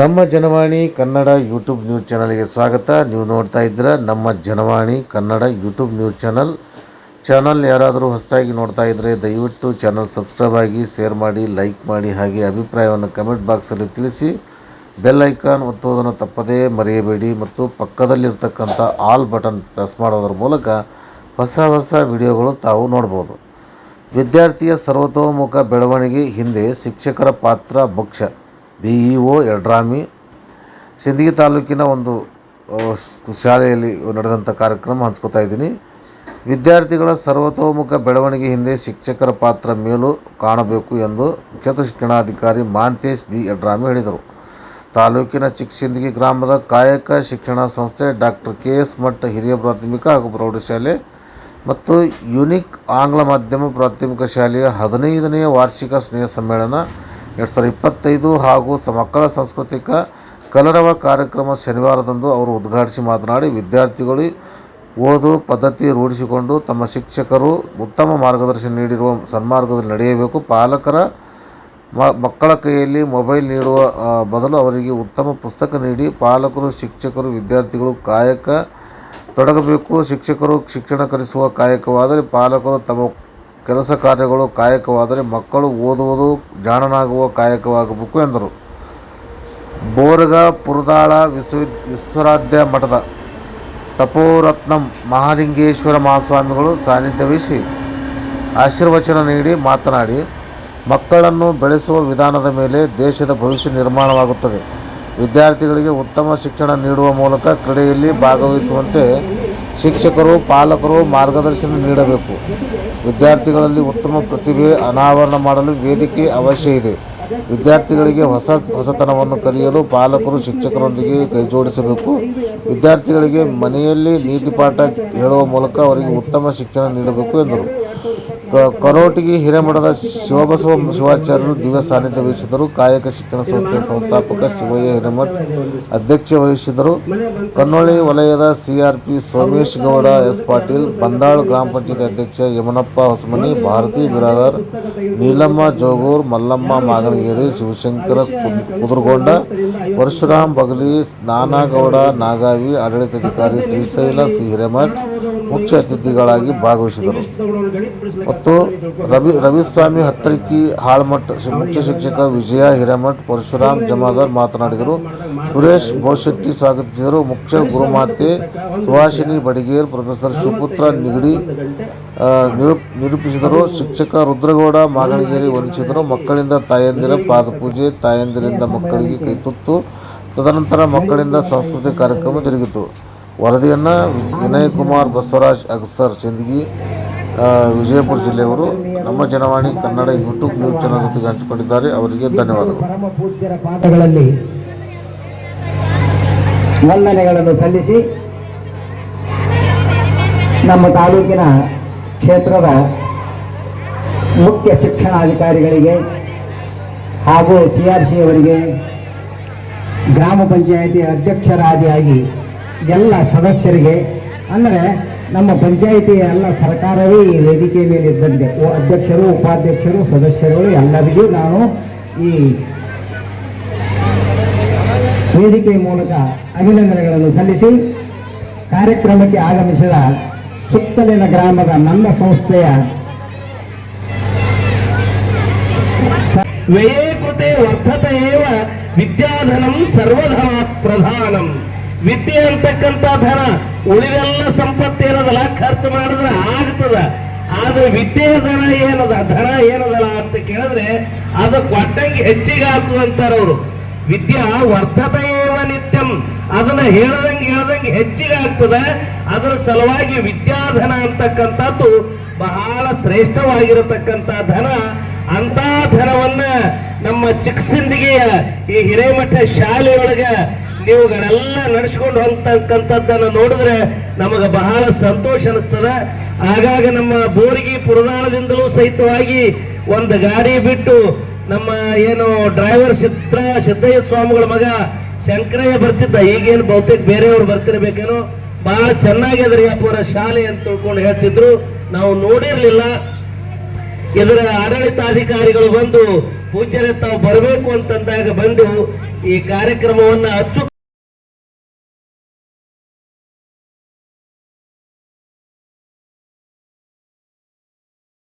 ನಮ್ಮ Janavani Kannada YouTube news ಚಾನಲ್ಗೆ ಸ್ವಾಗತ. ನೀವು ನೋಡ್ತಾ ಇದ್ದೀರ ನಮ್ಮ Janavani Kannada YouTube news channel. Channel ಯಾರಾದರೂ ಹೊಸದಾಗಿ ನೋಡ್ತಾ ಇದ್ದರೆ ದಯವಿಟ್ಟು ಚಾನಲ್ ಸಬ್ಸ್ಕ್ರೈಬ್ ಆಗಿ, ಶೇರ್ ಮಾಡಿ, ಲೈಕ್ ಮಾಡಿ ಹಾಗೆ ಅಭಿಪ್ರಾಯವನ್ನು ಕಮೆಂಟ್ ಬಾಕ್ಸಲ್ಲಿ ತಿಳಿಸಿ. ಬೆಲ್ ಐಕಾನ್ ಒತ್ತುವುದನ್ನು ತಪ್ಪದೇ ಮರೆಯಬೇಡಿ ಮತ್ತು ಪಕ್ಕದಲ್ಲಿರ್ತಕ್ಕಂಥ ಆಲ್ ಬಟನ್ ಪ್ರೆಸ್ ಮಾಡೋದ್ರ ಮೂಲಕ ಹೊಸ ಹೊಸ ವಿಡಿಯೋಗಳು ತಾವು ನೋಡ್ಬೋದು. ವಿದ್ಯಾರ್ಥಿಯ ಸರ್ವತೋಮುಖ ಬೆಳವಣಿಗೆ ಹಿಂದೆ ಶಿಕ್ಷಕರ ಪಾತ್ರ ಮುಖ್ಯ. B E O Yadrami Sindagi ತಾಲೂಕಿನ ಒಂದು ಶಾಲೆಯಲ್ಲಿ ನಡೆದಂಥ ಕಾರ್ಯಕ್ರಮ ಹಂಚ್ಕೋತಾ ಇದ್ದೀನಿ. ವಿದ್ಯಾರ್ಥಿಗಳ ಸರ್ವತೋಮುಖ ಬೆಳವಣಿಗೆ ಹಿಂದೆ ಶಿಕ್ಷಕರ ಪಾತ್ರ ಮೇಲೂ ಕಾಣಬೇಕು ಎಂದು ಕ್ಷೇತ್ರ ಶಿಕ್ಷಣಾಧಿಕಾರಿ ಮಾಂತೇಶ್ ಬಿ. ಯಡ್ರಾಮಿ ಹೇಳಿದರು. ತಾಲೂಕಿನ ಚಿಕ್ಕಸಿಂದಗಿ ಗ್ರಾಮದ ಕಾಯಕ ಶಿಕ್ಷಣ ಸಂಸ್ಥೆ ಡಾಕ್ಟರ್ ಕೆ. ಎಸ್. ಮಠ ಹಿರಿಯ ಪ್ರಾಥಮಿಕ ಹಾಗೂ ಪ್ರೌಢಶಾಲೆ ಮತ್ತು ಯುನಿಕ್ ಆಂಗ್ಲ ಮಾಧ್ಯಮ ಪ್ರಾಥಮಿಕ ಶಾಲೆಯ ಹದಿನೈದನೆಯ ವಾರ್ಷಿಕ ಸ್ನೇಹ ಸಮ್ಮೇಳನ ಎರಡು ಸಾವಿರದ ಇಪ್ಪತ್ತೈದು ಹಾಗೂ ಮಕ್ಕಳ ಸಾಂಸ್ಕೃತಿಕ ಕಲರವ ಕಾರ್ಯಕ್ರಮ ಶನಿವಾರದಂದು ಅವರು ಉದ್ಘಾಟಿಸಿ ಮಾತನಾಡಿ ವಿದ್ಯಾರ್ಥಿಗಳು ಓದು ಪದ್ಧತಿ ರೂಢಿಸಿಕೊಂಡು ತಮ್ಮ ಶಿಕ್ಷಕರು ಉತ್ತಮ ಮಾರ್ಗದರ್ಶನ ನೀಡಿರುವ ಸನ್ಮಾರ್ಗದಲ್ಲಿ ನಡೆಯಬೇಕು. ಪಾಲಕರ ಮಕ್ಕಳ ಕೈಯಲ್ಲಿ ಮೊಬೈಲ್ ನೀಡುವ ಬದಲು ಅವರಿಗೆ ಉತ್ತಮ ಪುಸ್ತಕ ನೀಡಿ ಪಾಲಕರು, ಶಿಕ್ಷಕರು, ವಿದ್ಯಾರ್ಥಿಗಳು ಕಾಯಕ ತೊಡಗಬೇಕು. ಶಿಕ್ಷಕರು ಶಿಕ್ಷಣ ಕಲಿಸುವ ಕಾಯಕವಾದರೆ ಪಾಲಕರು ತಮ್ಮ ಕೆಲಸ ಕಾರ್ಯಗಳು ಕಾಯಕವಾದರೆ ಮಕ್ಕಳು ಓದುವುದು ಜಾಣನಾಗುವ ಕಾಯಕವಾಗಬೇಕು ಎಂದರು. ಬೋರಗ ಪುರದಾಳ ವಿಶ್ವ ವಿಶ್ವರಾಧ್ಯ ಮಠದ ತಪೋರತ್ನಂ ಮಹಾಲಿಂಗೇಶ್ವರ ಮಹಾಸ್ವಾಮಿಗಳು ಸಾನ್ನಿಧ್ಯ ವಹಿಸಿ ಆಶೀರ್ವಚನ ನೀಡಿ ಮಾತನಾಡಿ, ಮಕ್ಕಳನ್ನು ಬೆಳೆಸುವ ವಿಧಾನದ ಮೇಲೆ ದೇಶದ ಭವಿಷ್ಯ ನಿರ್ಮಾಣವಾಗುತ್ತದೆ. ವಿದ್ಯಾರ್ಥಿಗಳಿಗೆ ಉತ್ತಮ ಶಿಕ್ಷಣ ನೀಡುವ ಮೂಲಕ ಕ್ರೀಡೆಯಲ್ಲಿ ಭಾಗವಹಿಸುವಂತೆ ಶಿಕ್ಷಕರು, ಪಾಲಕರು ಮಾರ್ಗದರ್ಶನ ನೀಡಬೇಕು. ವಿದ್ಯಾರ್ಥಿಗಳಲ್ಲಿ ಉತ್ತಮ ಪ್ರತಿಭೆ ಅನಾವರಣ ಮಾಡಲು ವೇದಿಕೆ ಅವಶ್ಯ ಇದೆ. ವಿದ್ಯಾರ್ಥಿಗಳಿಗೆ ಹೊಸ ಹೊಸತನವನ್ನು ಕಲಿಯಲು ಪಾಲಕರು ಶಿಕ್ಷಕರೊಂದಿಗೆ ಕೈಜೋಡಿಸಬೇಕು. ವಿದ್ಯಾರ್ಥಿಗಳಿಗೆ ಮನೆಯಲ್ಲಿ ನೀತಿ ಪಾಠ ಹೇಳುವ ಮೂಲಕ ಅವರಿಗೆ ಉತ್ತಮ ಶಿಕ್ಷಣ ನೀಡಬೇಕು ಎಂದರು. ಕರೋಟಿಗಿ ಹಿರೇಮಠದ ಶಿವಬಸವ ಶಿವಾಚಾರ್ಯರು ದಿವ್ಯ ಸಾನ್ನಿಧ್ಯ ವಹಿಸಿದರು. ಕಾಯಕ ಶಿಕ್ಷಣ ಸಂಸ್ಥೆಯ ಸಂಸ್ಥಾಪಕ ಶಿವಯ್ಯ ಹಿರೇಮಠ್ ಅಧ್ಯಕ್ಷ ವಹಿಸಿದರು. ಕನ್ನೊಳ್ಳಿ ವಲಯದ ಸಿಆರ್ಪಿ ಸೋಮೇಶ್ ಗೌಡ, ಎಸ್ ಪಾಟೀಲ್, ಬಂದಾಳ್ ಗ್ರಾಮ ಪಂಚಾಯತ್ ಅಧ್ಯಕ್ಷ ಯಮನಪ್ಪ ಹೊಸಮನಿ, ಭಾರತಿ ಬಿರಾದರ್, ನೀಲಮ್ಮ ಜೋಗೂರ್, ಮಲ್ಲಮ್ಮ ಮಾಗಣಗೇರಿ, ಶಿವಶಂಕರ ಕುದ್- ಕುದುರ್ಗೊಂಡ ಪರಶುರಾಮ್ ಬಗಲಿ, ನಾನಾಗೌಡ, ನಾಗಾವಿ, ಆಡಳಿತಾಧಿಕಾರಿ ಶ್ರೀಶೈಲ ಸಿ ಹಿರೇಮಠ್ ಮುಖ್ಯ ಅತಿಥಿಗಳಾಗಿ ಭಾಗವಹಿಸಿದರು. ಮತ್ತು ರವಿ ರವಿಸ್ವಾಮಿ ಹತ್ತರಿಕಿ ಹಾಳ್ಮಠ್ ಮುಖ್ಯ ಶಿಕ್ಷಕ ವಿಜಯ ಹಿರೇಮಠ್ ಪರಶುರಾಮ್ ಜಮಾದಾರ್ ಮಾತನಾಡಿದರು. ಸುರೇಶ್ ಬೋಶೆಟ್ಟಿ ಸ್ವಾಗತಿಸಿದರು. ಮುಖ್ಯ ಗುರುಮಾತೆ ಸುಹಾಸಿನಿ ಬಡಿಗೇರ್, ಪ್ರೊಫೆಸರ್ ಶಿವಪುತ್ರ ನಿಗಡಿ ನಿರೂಪಿಸಿದರು. ಶಿಕ್ಷಕ ರುದ್ರಗೌಡ ಮಾಗಣಗೇರಿ ವಂದಿಸಿದರು ಮಕ್ಕಳಿಂದ ತಾಯಂದಿರ ಪಾದಪೂಜೆ, ತಾಯಂದಿರಿಂದ ಮಕ್ಕಳಿಗೆ ಕೈತುತ್ತು ತದನಂತರ ಮಕ್ಕಳಿಂದ ಸಾಂಸ್ಕೃತಿಕ ಕಾರ್ಯಕ್ರಮ ಜರುಗಿತು. ವರದಿಯನ್ನು ವಿನಯ್ ಕುಮಾರ್ ಬಸವರಾಜ್ ಅಗಸರ್ ಸಿಂದಗಿ ವಿಜಯಪುರ ಜಿಲ್ಲೆಯವರು ನಮ್ಮ Janavani Kannada YouTube news channel ಜೊತೆಗೆ ಹಂಚಿಕೊಂಡಿದ್ದಾರೆ. ಅವರಿಗೆ ಧನ್ಯವಾದಗಳು. ಪರಮ ಪೂಜ್ಯರ ಪಾಠಗಳಲ್ಲಿ ವಂದನೆಗಳನ್ನು ಸಲ್ಲಿಸಿ ನಮ್ಮ ತಾಲೂಕಿನ ಕ್ಷೇತ್ರದ ಮುಖ್ಯ ಶಿಕ್ಷಣಾಧಿಕಾರಿಗಳಿಗೆ ಹಾಗೂ ಸಿ ಆರ್ ಸಿ ಅವರಿಗೆ ಗ್ರಾಮ ಪಂಚಾಯಿತಿ ಅಧ್ಯಕ್ಷರಾದಿಯಾಗಿ ಎಲ್ಲ ಸದಸ್ಯರಿಗೆ ಅಂದರೆ ನಮ್ಮ ಪಂಚಾಯಿತಿ ಎಲ್ಲ ಸರ್ಕಾರವೇ ಈ ವೇದಿಕೆ ಮೇಲೆ ಇದ್ದಂತೆ. ಅಧ್ಯಕ್ಷರು, ಉಪಾಧ್ಯಕ್ಷರು, ಸದಸ್ಯರುಗಳು ಎಲ್ಲರಿಗೂ ನಾನು ಈ ವೇದಿಕೆ ಮೂಲಕ ಅಭಿನಂದನೆಗಳನ್ನು ಸಲ್ಲಿಸಿ ಕಾರ್ಯಕ್ರಮಕ್ಕೆ ಆಗಮಿಸಿದ ಸುತ್ತಲಿನ ಗ್ರಾಮದ ನನ್ನ ಸಂಸ್ಥೆಯ ವ್ಯಯೇ ಕೃತೆ ವಿದ್ಯಾಧನಂ ಸರ್ವಧನ ಪ್ರಧಾನಂ. ವಿದ್ಯೆ ಅಂತಕ್ಕಂಥ ಧನ, ಉಳಿದೆಲ್ಲ ಸಂಪತ್ತೇನದಲ್ಲ ಖರ್ಚು ಮಾಡಿದ್ರೆ ಆಗ್ತದ. ಆದ್ರೆ ವಿದ್ಯೆ ಧನ ಏನದ, ಧನ ಏನದಲ್ಲ ಅಂತ ಕೇಳಿದ್ರೆ ಅದು ಕೊಟ್ಟಂಗೆ ಹೆಚ್ಚಿಗೆ ಅಂತಾರ ಅವರು. ವಿದ್ಯಾ ವರ್ತತ ನಿತ್ಯಂ. ಅದನ್ನ ಹೇಳ್ದಂಗೆ ಹೇಳ್ದಂಗೆ ಹೆಚ್ಚಿಗೆ ಆಗ್ತದ. ಅದರ ಸಲುವಾಗಿ ವಿದ್ಯಾಧನ ಅಂತಕ್ಕಂಥದ್ದು ಬಹಳ ಶ್ರೇಷ್ಠವಾಗಿರತಕ್ಕಂಥ ಧನ. ಅಂತ ಧನವನ್ನ ನಮ್ಮ ಚಿಕ್ಕಸಿಂದಿಗೆಯ ಈ ಹಿರೇಮಠ ಶಾಲೆಯೊಳಗ ನೀವುಗಳೆಲ್ಲ ನಡೆಸ್ಕೊಂಡು ಹೋಗ್ತಕ್ಕಂಥದ್ದನ್ನ ನೋಡಿದ್ರೆ ನಮಗ ಬಹಳ ಸಂತೋಷ ಅನಿಸ್ತದ. ಆಗಾಗ ನಮ್ಮ ಬೋರಿಗೆ ಪುರದಾಳದಿಂದಲೂ ಸಹಿತವಾಗಿ ಒಂದು ಗಾಡಿ ಬಿಟ್ಟು ನಮ್ಮ ಏನು ಡ್ರೈವರ್ ಚಿತ್ರ ಸಿದ್ದಯ್ಯ ಸ್ವಾಮಿಗಳ ಮಗ ಶಂಕರಯ್ಯ ಬರ್ತಿದ್ದ. ಈಗೇನು ಬಹುತೇಕ ಬೇರೆಯವ್ರು ಬರ್ತಿರ್ಬೇಕೇನೋ. ಬಹಳ ಚೆನ್ನಾಗಿ ಅಪ್ಪರ ಶಾಲೆ ಅಂತ ತಿಳ್ಕೊಂಡು ಹೇಳ್ತಿದ್ರು. ನಾವು ನೋಡಿರ್ಲಿಲ್ಲ. ಇದರ ಆಡಳಿತಾಧಿಕಾರಿಗಳು ಬಂದು ಪೂಜ್ಯರೇ ತಾವು ಬರಬೇಕು ಅಂತಂದಾಗ ಬಂದು ಈ ಕಾರ್ಯಕ್ರಮವನ್ನ ಅಚ್ಚು